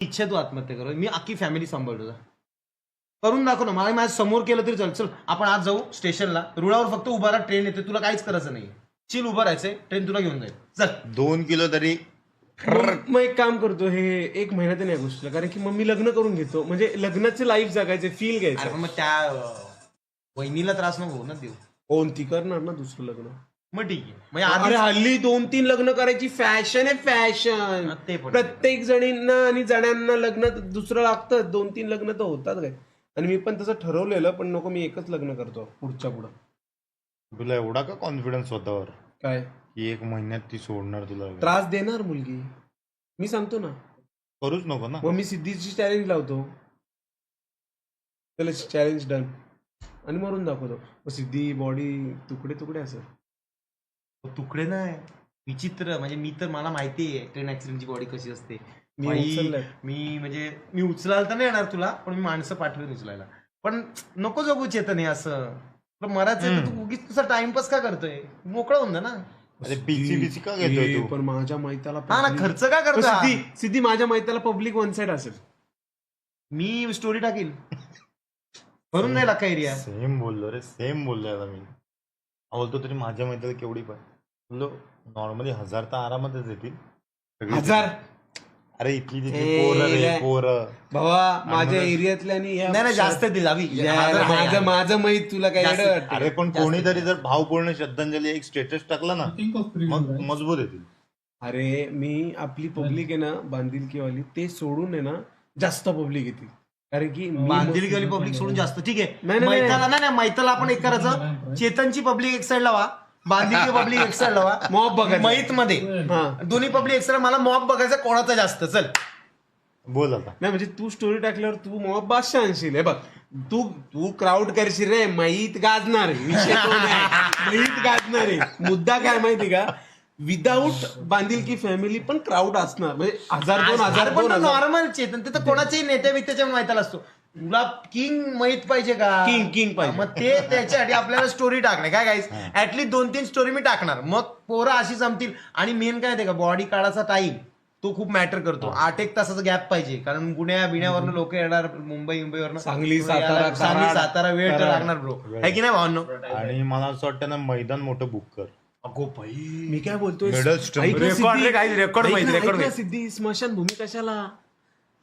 इच्छा तू आत्महत्या कर मी अख्खी फॅमिली सांभाळतो. करून दाखव ना. मला माझ्यासमोर केलं तरी चल चल आपण आज जाऊ स्टेशनला. रुळावर फक्त उभा राहा ट्रेन येते. तुला काहीच करायचं नाही चिल उभं राहायचंय. ट्रेन तुला घेऊन जाईल. चल. दोन किलो तरी. मग एक काम करतो. हे एक महिन्यात नाही या गोष्टीला कारण की मग मी लग्न करून घेतो. म्हणजे लग्नाचे लाईफ जगायचे फील घ्यायचं. पण मग त्या वहिनीला त्रास नको होऊ ना देऊ. कोण ती करणार ना दुसरं लग्न? मग ठीक आहे. म्हणजे अरे आधी हल्ली दोन तीन लग्न करायची फॅशन आहे फॅशन. ते पण. प्रत्येक जणींना आणि जणांना लग्न दुसरं लागतं दोन तीन लग्न तर होतात काय. आणि मी पण तसं ठरवलेलं पण नको मी एकच लग्न करतो पुढच्या पुढं. तुला एवढा का कॉन्फिडन्स स्वतःवर? काय? की एक महिन्यात ती सोडणार तुला वगैरे? त्रास देणार मुलगी. मी सांगतो ना. करूच नको ना. मग मी सिद्धीची चॅलेंज लावतो. चला चॅलेंज डन आणि मरून दाखवतो. मग सिद्धी बॉडी तुकडे तुकडे असेल तुकडे नाही. विचित्र म्हणजे मी तर मला माहिती आहे ट्रेन ऍक्सिडेंटची बॉडी कशी असते. मी उचललंय. मी म्हणजे मी उचलायला तर नाही येणार तुला पण मी माणसं पाठवेन उचलायला. पण नको जगू चेतन हे असं. तुला मरायचं तर तू उगीच तुझा टाइमपास का करतोय? मोकळा होऊन जा ना. अरे पिची बिची का घेतोय ए, तू? पण माझ्या माहिताला हा ना public- खर्च का पण करतो हा? सिद्धी सिद्धी माझ्या माहिताला पब्लिक वन साइड असेल. मी स्टोरी टाकील भरून नाही लाखा एरिया सेम बोललो रे सेम बोललो आता मी. हा बोलतो तरी माझ्या मैत्रीला केवढी बोललो नॉर्मली हजार तर आरामातच येतील. सगळी हजार? अरे इथली तिथली ए, पोरं रे इला- पोरं. भावा माझ्या एरियातल्या नाही नाही जास्त दिल अभि. या- माझं माझं माहीत तुला काय जास्त- येडं वाटतं? अरे पण कोणीतरी जर भावपूर्ण श्रद्धांजली एक स्टेटस टाकला ना Think of premium, मग right? मजबूत येतील. अरे मी आपली पब्लिक आहे ना बांधिलकीवाली ते सोडून आहे ना जास्त पब्लिक येते कारण की मी- बांधील गेली पब्लिक सोडून जास्त. ठीक आहे. नाही, नाही, मैताला नाही नाही मैताला आपण एक करायचं. चेतनची पब्लिक एक साइड लावा. बांधील पब्लिक एक साइड लावा Mob बघायचं. मैत मध्ये हा. दोन्ही पब्लिक एक साइड मला मॉब बघायचं कोणाचा जास्त. चल. बोल आता. नाही म्हणजे तू स्टोरी टाकल्यावर तू मग बादशाह आणशील हे बघ तू तू क्राऊड करशील रे. मैत गाजणार आहे. विषय तो नाही मैत गाजणार आहे. मुद्दा काय माहिती का? विदाऊट बांधील की फॅमिली पण क्राऊड असणार. म्हणजे हजार दोन हजार दोन हजार. नॉर्मल चेतन ते तर कोणाच्याही नेत्या बित्याच्या मैताला असतो. तुला किंग माहीत पाहिजे का? King, king पाहिजे. मग ते त्याच्यासाठी आपल्याला स्टोरी टाकणे काय गाईस ऍटलीस्ट दोन तीन स्टोरी मी टाकणार. मग पोरं अशी जमतील. आणि मेन काय ते का? बॉडी काढायचा टाइम तो खूप मॅटर करतो. आठ एक तासाचा गॅप पाहिजे. कारण गुन्ह्या बिण्यावरनं लोक येणार मुंबई मुंबईवरनं. सांगली, सातारा, सांगली सातारा वेळ तर. लागणार ब्रो आहे की नाही भावांनो? आणि मला असं वाटतं ना मैदान मोठं बुक कर. अगो बाई. मी काय बोलतोय. ऐक ना Record सिद्धी, रे, काही record ऐक माहिती, ना, record ऐक ना माहिती. सिद्धी? स्मशानभूमी कशाला?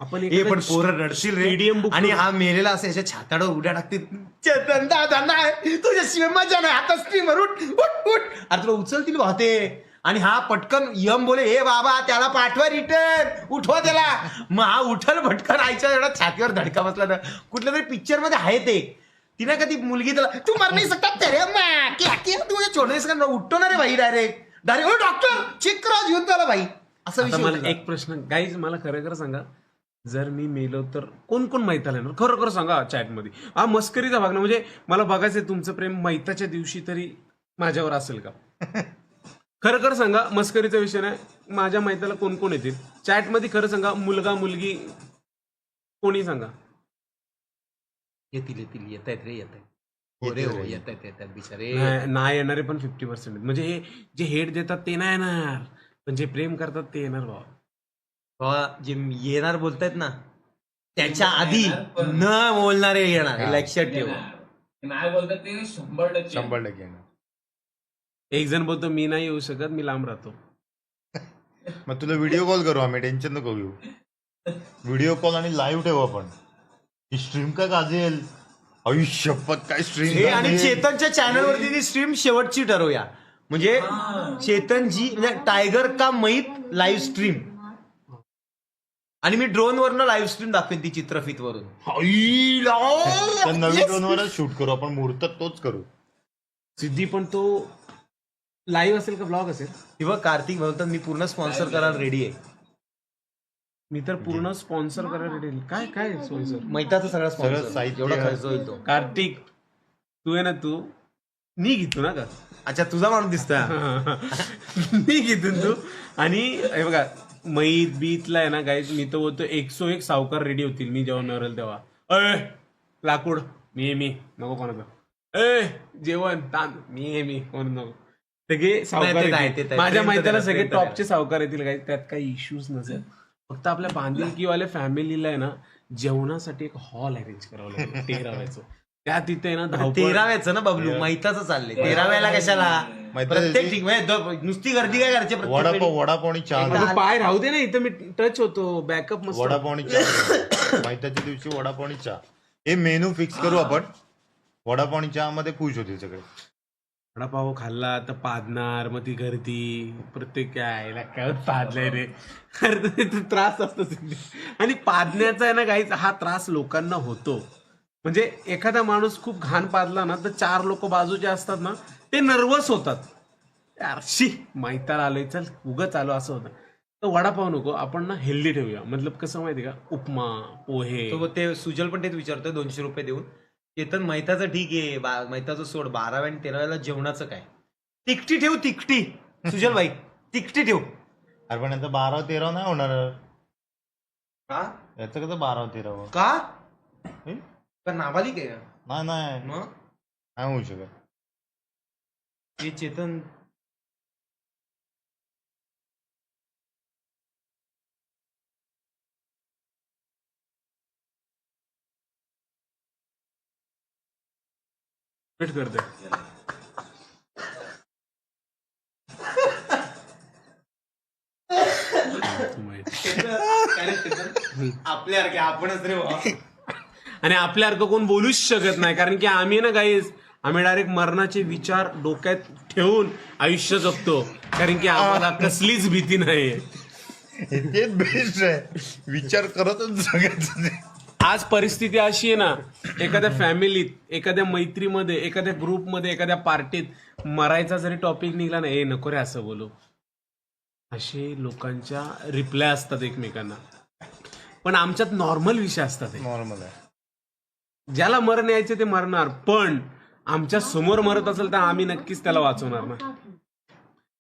आपण एखादं पण पोरं रडतील रे. stadium book आणि. हा मेलेला असे याच्या छाताडावर उड्या टाकतील. चेतन दादा नाही. तुझ्याशिवाय मजा नाही. आता स्ट्रीमर उठ उठ उठ. अरे तुला उचलतील वाहते आणि हा पटकन यम बोले हे बाबा त्याला पाठवा रिटर्न उठवा त्याला. मग हा उठल भटकन आईच्या एवढा छातीवर धडका बसला ना कुठल्या तरी पिक्चरमध्ये आहे ते. तिने कधी मुलगी त्याला तू मर नाही सकता तेरे माँ, क्या किया तू मुझे छोड़ नहीं सकता उठतो ना रे भाई डायरेक्ट डायरेक्ट डॉक्टर चेक करा घेऊन त्याला भाई. असा आता विषय मला होता. एक प्रश्न गाईज मला खरं खरं सांगा. जर मी मेलो तर कोण कोण मैताला येणार खरं खरं सांगा चॅटमध्ये हा मस्करीचा भाग ना म्हणजे मला बघायचंय तुमचं प्रेम मैताच्या दिवशी तरी माझ्यावर असेल का? खरं खरं सांगा मस्करीचा विषय नाही माझ्या मैताला कोण कोण येतील? चॅटमध्ये खरं सांगा मुलगा मुलगी कोणी सांगा? येतील येतील येत आहेत रे येत आहेत. हो रे. येत आहेत येत आहेत बिचारे. नाही- नाही येणारे पण फिफ्टी पर्सेंट म्हणजे हे जे हेड देतात ते नाही येणार. पण जे प्रेम करतात ते येणार बाबा. बाबा जे येणार बोलतायत ना त्याच्या आधी न बोलणारे येणार. हे. लक्षात ठेव. नाही बोलतात ते शंभर टक्के. शंभर टक्के येणार. एक जण बोलतो मी नाही येऊ शकत मी लांब राहतो. मग तुला व्हिडिओ कॉल करू आम्ही टेन्शन नको घेऊ. व्हिडिओ कॉल आणि लाईव्ह ठेवू आपण. ही स्ट्रीम का गाजेल? आयुष्यपत काय हे स्ट्रीम आणि चेतनच्या चॅनल वरती ती स्ट्रीम शेवटची ठरवूया. म्हणजे चेतनजी म्हणजे टायगर का मैत लाईव्ह स्ट्रीम आणि मी ड्रोन वरनं लाईव्ह स्ट्रीम दाखवेन ती चित्रफित वरून नवीन ड्रोनवरच शूट करू आपण मुहूर्तात तोच करू. सिद्धी पण तो लाईव्ह असेल का ब्लॉग असेल? किंवा कार्तिक बोलतात मी पूर्ण स्पॉन्सर करायला रेडी आहे. मी तर पूर्ण स्पॉन्सर करायला आहे. काय काय स्पॉन्सर मैताचं सगळं सगळं स्पॉन्सर साहित्य. एवढा खर्च होईल तो. कार्तिक तू आहे ना तू मी घेतो ना का? अच्छा तुझा माणूस दिसतोय. मी घेतो तू. आणि हे बघा मैत बीतला आहे ना गाईज मी तर बोलतो एकसो एक सावकार रेडी होतील. मी जेवण नवरेल तेव्हा. अय लाकूड. मी मी. नको कोणाचं. ए जेवण तांद मी मी. कोण नको. सगळे सावकार. माझ्या माहितीला सगळे. टॉपचे सावकार येतील काही त्यात काही इश्यूज नसेल. फक्त आपल्या बांधिलकीवाल्या फॅमिलीला आहे ना जेवणासाठी एक हॉल अरेंज करावं लागेल. तेराव्याचं. त्या तिथे ना धावपळ. तेराव्याचं ना बबलू मैताचं चाललंय. तेराव्याला कशाला? प्रत्येक ते- ठिक द- नुसती गर्दी काय करायची प्रत्येक वडापाव वेळी? वडापाव आणि चहा माझं पाय राहू दे ना इथं मी टच होतो. बॅकअप मस्त. वडापाव आणि चहा माहिताच्या दिवशी वडापाव आणि चहा. हे मेनू फिक्स करू आपण. वडापाव आणि चहा मध्ये खुश होतील सगळे. वडापाव खाल्ला तर पादणार मग ती गर्दी प्रत्येक काय याला काय पादलंय रे. अरे ते- ते त्रास असतो सिद्धी. आणि पादण्याचा आहे ना काहीच हा त्रास लोकांना होतो. म्हणजे एखादा माणूस खूप घाण पादला ना तर चार लोक बाजूचे असतात ना ते नर्वस होतात. यार शी माहिताला आलोय चल उगच आलो असं होतं. तर वडापाव नको आपण ना हेल्दी ठेवूया. मतलब कसं माहिती का? उपमा पोहे. तो ते सुजल पण तेच विचारतोय दोनशे रुपये देऊन. चेतन मैताचं ठीक आहे मैताचं सोड बाराव्या आणि तेराव्याला जेवणाचं काय? तिकटी ठेव तिकटी सुजल बाई तिकटी ठेव. अरे पण यांचं बारा तेरा नाही होणार. का? याचं कसं बारा तेरा का? हे? का नाबालिक आहे नाही नाही. मग? नाही होऊ शकत. हे चेतन वेट करते. आपल्यासारखे आपणच रे बाबा. आणि आपल्यासारखं कोण बोलूच शकत नाही कारण की आम्ही ना काही आम्ही डायरेक्ट मरणाचे विचार डोक्यात ठेवून आयुष्य जगतो. कारण की आम्हाला कसलीच भीती नाही तेच बेस्ट आहे. विचार करतच जगायचं. आज परिस्थिती अशी आहे ना एखाद्या फॅमिलीत एखाद्या मैत्रीमध्ये एखाद्या ग्रुपमध्ये एखाद्या पार्टीत मरायचा जरी टॉपिक निघला ना ए नको रे असं बोलू. असे लोकांच्या रिप्लाय असतात एकमेकांना. पण आमच्यात नॉर्मल विषय असतात हे. नॉर्मल आहे. ज्याला मरण यायचे ते मरणार पण आमच्यासमोर मरत असेल तर आम्ही नक्कीच त्याला वाचवणार ना.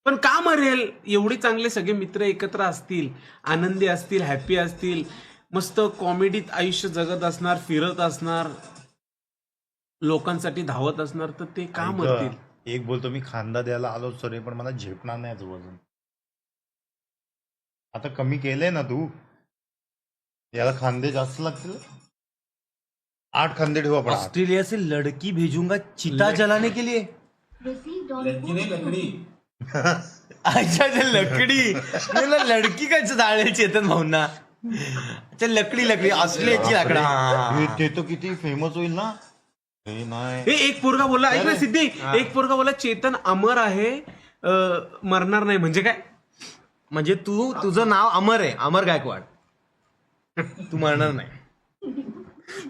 पण का मरेल? एवढे चांगले सगळे मित्र एकत्र असतील आनंदी असतील हॅपी असतील मस्त कॉमेडीत आयुष्य जगत असणार फिरत असणार लोकांसाठी धावत असणार तर ते का मरतील? एक बोलतो मी खांदा द्यायला आलो सॉरी पण मला झेपणार नाही वजन आता कमी केलंय ना तू? याला खांदे जास्त लागतील? आठ खांदे ठेवू आपण आठ. ऑस्ट्रेलिया से लड़की भेजूंगा चिता जलाने के लिए. लड़की नहीं लकड़ी. अच्छा अच्छा लकडी. मी म्हणलं, लडकी काय जाळेल चेतन भाऊंना? अच्छा लकडी लकडी. ऑस्ट्रेलियाची लाकडा. हा, हा, हे- हा. ते तर किती फेमस होईल ना? हे नाही. हे एक पोरगा बोलला ऐक ना सिद्धी. एक पोरगा बोलला चेतन अमर आहे अं, मरणार नाही. म्हणजे काय? म्हणजे तू तुझं नाव अमर आहे. अमर गायकवाड. तू मरणार नाही.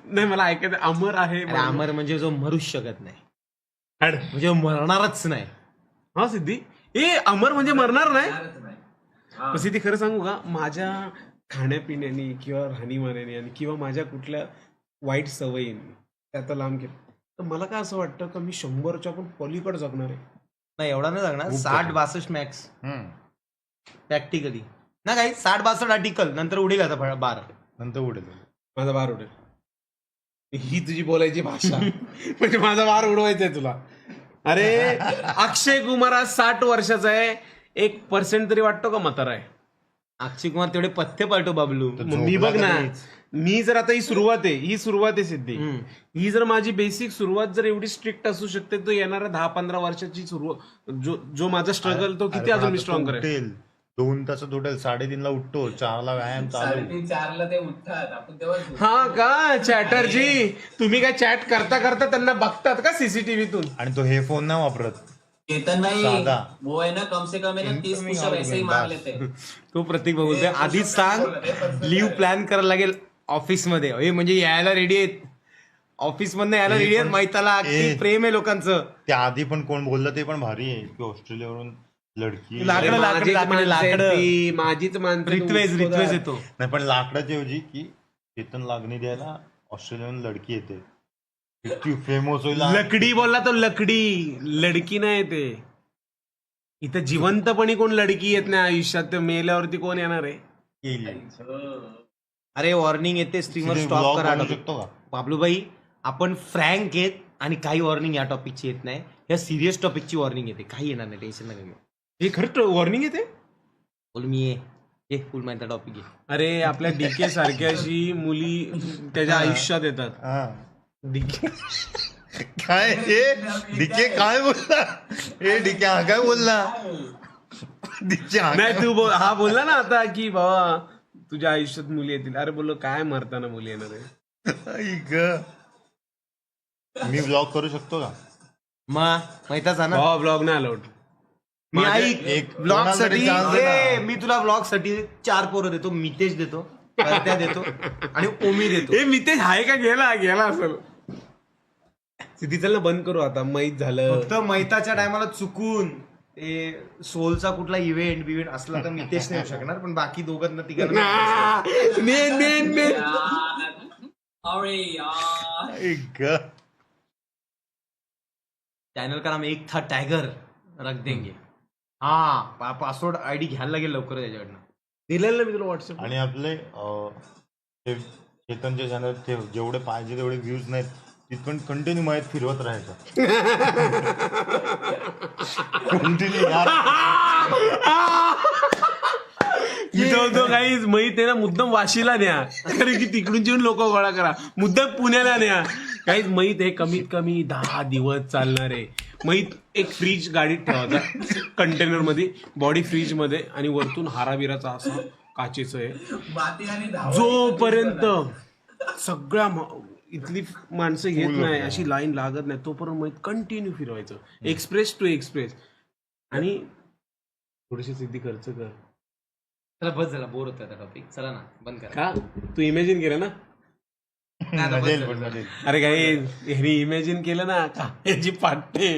नाही मला ऐकायचं अमर आहे अरे अमर म्हणजे जो मरूच शकत नाही. म्हणजे मरणारच नाही. हा सिद्धी? ए अमर म्हणजे मरणार नाही? यारच नाही. हा. पण सिद्धी खरं सांगू का? माझ्या खाण्यापिण्याने किंवा राहणीमानाने आणि किंवा माझ्या कुठल्या वाईट सवयींनी त्यात लांब केलं तर मला काय असं वाटतं का मी शंभरच्या पण पलीकडे जगणार आहे? नाही एवढा नाही लागणार खूप साठ. बासष्ट मॅक्स. प्रॅक्टिकली ना काही साठ बासष्ट आर्टिकल नंतर उडेल आता बार. नंतर उडेल. माझा बार उडेल. ही तुझी बोलायची भाषा. म्हणजे माझा बार उडवायचा आहे तुला. अरे अक्षय कुमार आज साठ वर्षाचा आहे. एक पर्सेंट तरी वाटतो का म्हातारा आहे? अक्षय कुमार तेवढे पथ्य पाठव बाबलू. मग मी बघ ना. मी जर आता ही सुरुवात आहे ही सुरुवात आहे सिद्धी. ही जर माझी बेसिक सुरुवात जर एवढी स्ट्रिक्ट असू शकते तर येणाऱ्या दहा पंधरा वर्षाची सुरुवात जो जो माझा स्ट्रगल तो किती अजून मी स्ट्रॉंग तो करेल दोन तासात उठेल साडेतीनला उठतो चारला व्यायाम चालू. साडेतीन चारला ते उठतात. आपण तेव्हा झोपतो. हा का? चॅटरजी तुम्ही काय चॅट करता करता त्यांना बघतात का सीसीटीव्हीतून आणि तो हे फोन नाही वापरत. चेतन भाई सादा. वो है ना कम से कम है ना तीस Incoming पुशअप ऐसे ही out, मार बस. लेते हैं तो प्रत्येक भाऊ बोलतोय, आधीच सांग लिव्ह प्लॅन करायला लागेल ऑफिसमध्ये हे म्हणजे यायला रेडी आहेत. ऑफिस मधनं यायला रेडी आहेत माहिताला प्रेम आहे लोकांचं. त्या आधी पण कोण बोललं ते पण भारी आहे. की ऑस्ट्रेलियावरून लडकी. लाकडं, माझीच लाकडं, माणसं आहेत लाकडं. ती, माझीच माणसं रित्वेज रित्वेज येतो. नाही पण लाकडाची ऐवजी की चेतन लागणी द्यायला ऑस्ट्रेलियाहून लडकी येते. किती फेमस होईल. लकडी बोलला तो लकडी. लडकी नाही ते. इथं जिवंतपणी कोण लडकी येत नाही आयुष्यात. तर मेल्यावरती कोण येणार आहे. अरे वॉर्निंग येते स्ट्रीमर स्टॉप करा. शकतो का? बाबलूबाई आपण फ्रँक आहेत आणि काही वॉर्निंग या टॉपिकची येत नाही. या सिरियस टॉपिकची वॉर्निंग येते. काही येणार नाही टेन्शन नका घेऊ. हे खरं वॉर्निंग येते बोल मी ये. हे फुल माहिती टॉपिक घे अरे आपल्या डीके सारख्याशी मुली त्याच्या आयुष्यात येतात. हा. डीके काय हे? डीके काय बोलला? हे डीके हा काय बोलला? डीके हा नाही तू बोल हा बोलला ना आता की बाबा तुझ्या आयुष्यात मुली येतील. अरे बोललो काय मरताना मुली येणार आहे? आई ग. मी ब्लॉग करू शकतो का? माहिताचा ना? भावा ब्लॉग नाही अलाउड मी माझ्या ऐक एक ब्लॉगसाठी. ए, मी तुला ब्लॉगसाठी चार पोरं देतो मितेश देतो कर्त्या देतो आणि ओमी देतो. ए मी ते आहे का? गेला गेला असेल. सिद्धी चल ना बंद करू आता. माहीत झालं. फक्त मैताच्या टायमाला चुकून ते सोलचा कुठला इव्हेंट बिव्हेंट असला तर मितेश नाही येऊ शकणार पण बाकी दोघांना तिघांना मेन मेन मेन. अरे यार. चॅनल का नाम एक था टायगर रख देंगे. हा. पासवर्ड आयडी घ्यायला लागेल लवकर त्याच्याकडनं दिलेलं मी तुला व्हॉट्सअप आणि आपले अं, ते चेतनचे चॅनल ते जेवढे पाहिजे तेवढे व्ह्यूज नाहीत तिथपण कंटिन्यू माहीत फिरवत राहायचं. कंटिन्यू यार. मी काही माहीत आहे ना मुद्दाम वाशीला न्या. कारण की तिकडून येऊन लोक गोळा करा. मुद्दाम पुण्याला न्या. काहीच माहीत आहे कमीत कमी दहा दिवस चालणार आहे. माहीत एक फ्रीज गाडीत ठेवायचा. कंटेनरमध्ये बॉडी फ्रीजमध्ये आणि वरतून हाराबिराचा असा काचेचं आहे आणि धावा. जोपर्यंत सगळ्या म- इथली माणसं घेत नाही अशी लाईन लागत नाही तोपर्यंत माहीत कंटिन्यू फिरवायचं. एक्सप्रेस टू एक्सप्रेस आणि थोडीशी सिद्धी खर्च कर. चला बस झाला बोर होता टॉपिक चला ना बंद करा. का? तू इमॅजिन केलं ना? अरे काही ह्यानी इमॅजिन केलं ना का याची पाटते